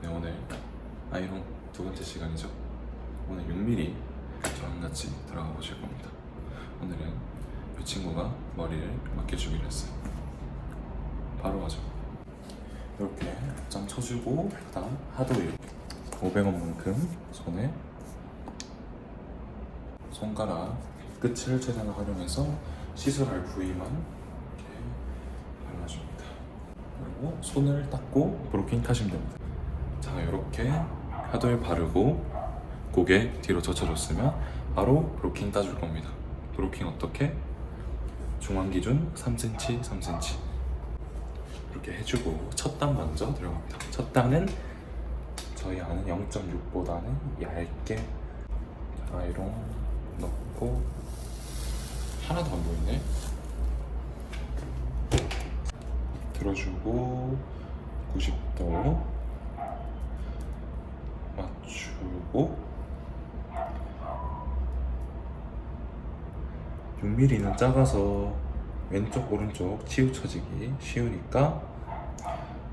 네, 오늘 아이롱 두 번째 시간이죠. 오늘 6mm 저랑 같이 들어가 보실 겁니다. 오늘은 이 친구가 머리를 맡겨주기로 했어요. 바로 가죠. 이렇게 짠 쳐주고 그다음 하드웨어 500원만큼 손에 손가락 끝을 최대한 활용해서 시술할 부위만 이렇게 발라줍니다. 그리고 손을 닦고 브로킹 타시면 됩니다. 자 이렇게 하드를 바르고 고개 뒤로 젖혀줬으면 바로 브로킹 따줄 겁니다. 브로킹 어떻게? 중앙 기준 3cm, 3cm 이렇게 해주고 첫 단 먼저 들어갑니다. 첫 단은 저희 아는 0.6보다는 얇게 아이롱 넣고 하나도 안 보이네. 들어주고 90도 맞추고 6mm는 작아서 왼쪽 오른쪽 치우쳐지기 쉬우니까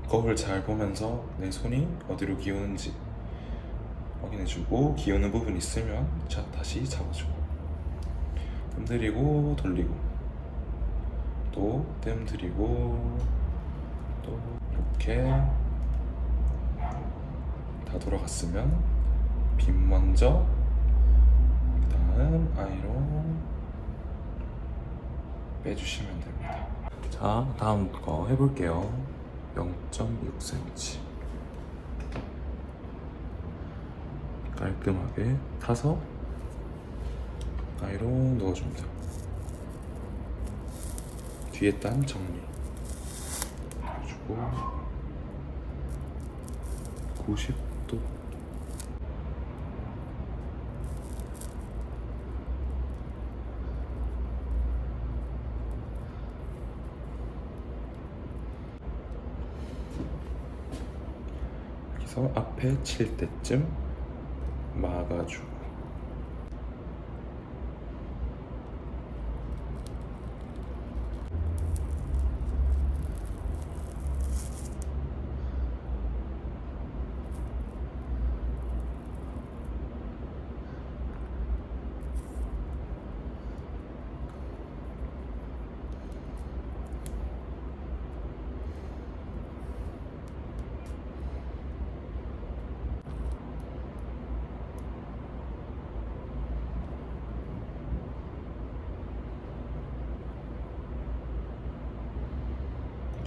거울 잘 보면서 내 손이 어디로 기우는지 확인해주고 기우는 부분 있으면 자 다시 잡아주고. 뜸들이고 돌리고. 또 뜸들이고. 또 이렇게 다 돌아갔으면 빔 먼저 그 다음 아이롱 빼주시면 됩니다. 자 다음 거 해볼게요. 0.6cm 깔끔하게 타서 아이롱 넣어줍니다. 뒤에 딴 정리. 해주고 90 앞에 칠 때쯤 막아주고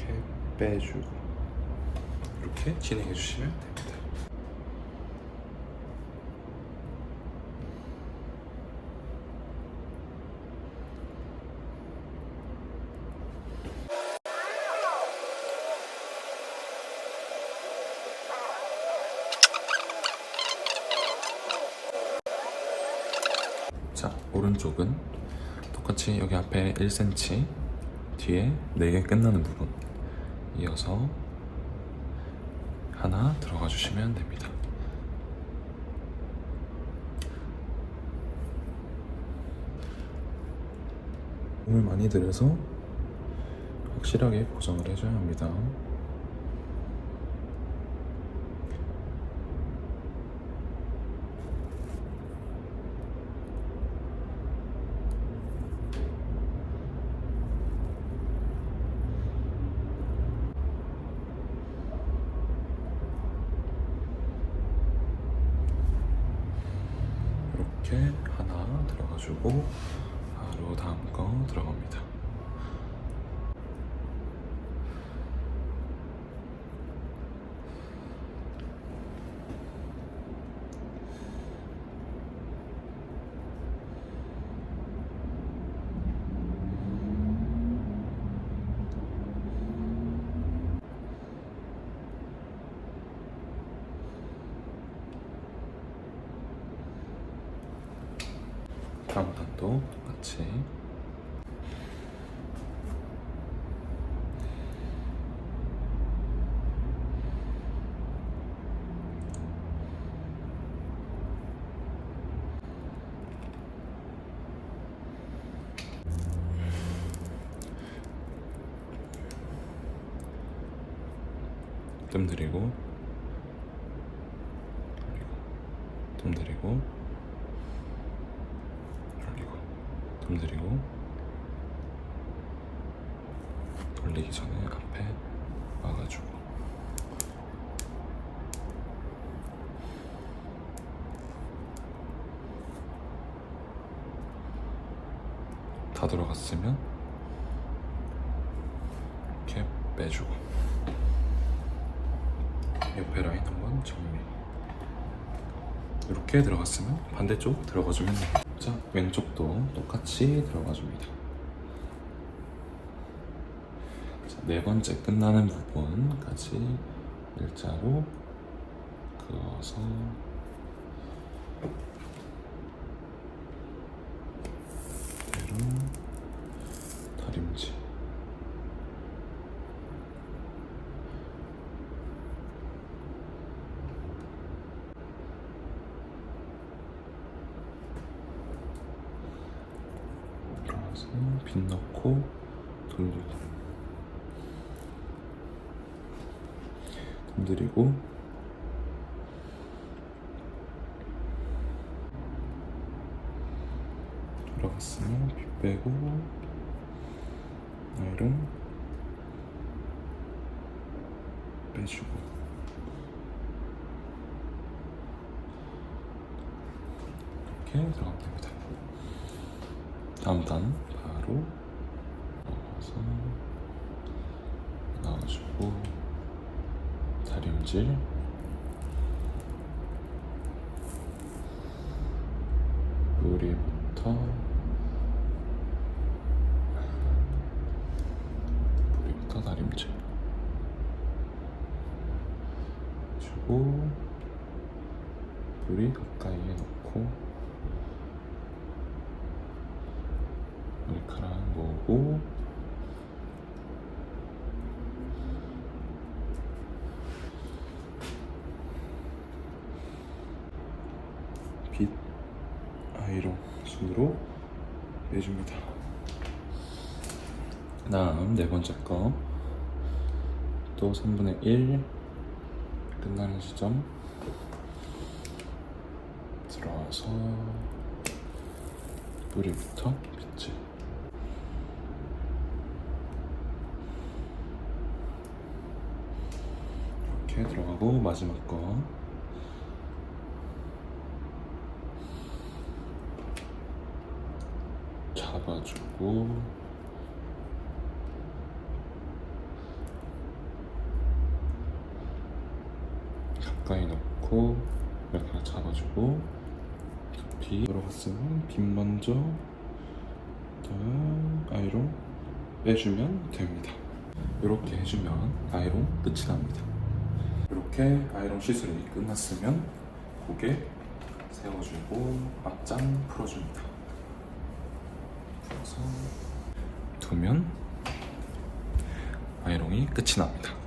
이렇게 빼주고 이렇게 진행해 주시면 됩니다. 자, 오른쪽은 똑같이 여기 앞에 1cm, 뒤에 4개 끝나는 부분 이어서 하나 들어가 주시면 됩니다. 힘을 많이 들여서 확실하게 고정을 해줘야 합니다. 이렇게 하나 들어가주고 바로 다음 거 들어갑니다. 다음 단도 똑같이. 뜸 들이고 덤 들이고 덤 들이고 돌리기 전에 앞에 막아주고. 다 들어갔으면 이렇게 빼주고. 옆에 라인 한번 정리 이렇게 들어갔으면 반대쪽 들어가주면 돼요 자 왼쪽도 똑같이 들어가줍니다. 자, 네 번째 끝나는 부분까지 일자로 그어서 그대로 다림질 들어가서 빗 넣고 돌리고. 건드리고. 들어갔으면 빗 빼고. 아이롱. 빼주고. 이렇게 들어가면 됩니다 다음 단 바로 넣어서 넣어주고 다림질. 뿌리부터 뿌리부터 다림질. 주고 뿌리 가까이에 넣고 모으고. 빗 아이롱 손으로 빼줍니다. 다음 네 번째 거. 또 3분의 1 끝나는 지점. 들어와서 뿌리부터 빗질 이렇게 들어가고 마지막 거. 잡아주고. 가까이 넣고 이렇게 잡아주고. 두피 들어갔으면 빗 먼저 다음 아이롱 빼주면 됩니다. 이렇게 해주면 아이롱 끝이 납니다 이렇게 아이롱 시술이 끝났으면 고개 세워주고 앞장 풀어줍니다. 풀어서 두면 아이롱이 끝이 납니다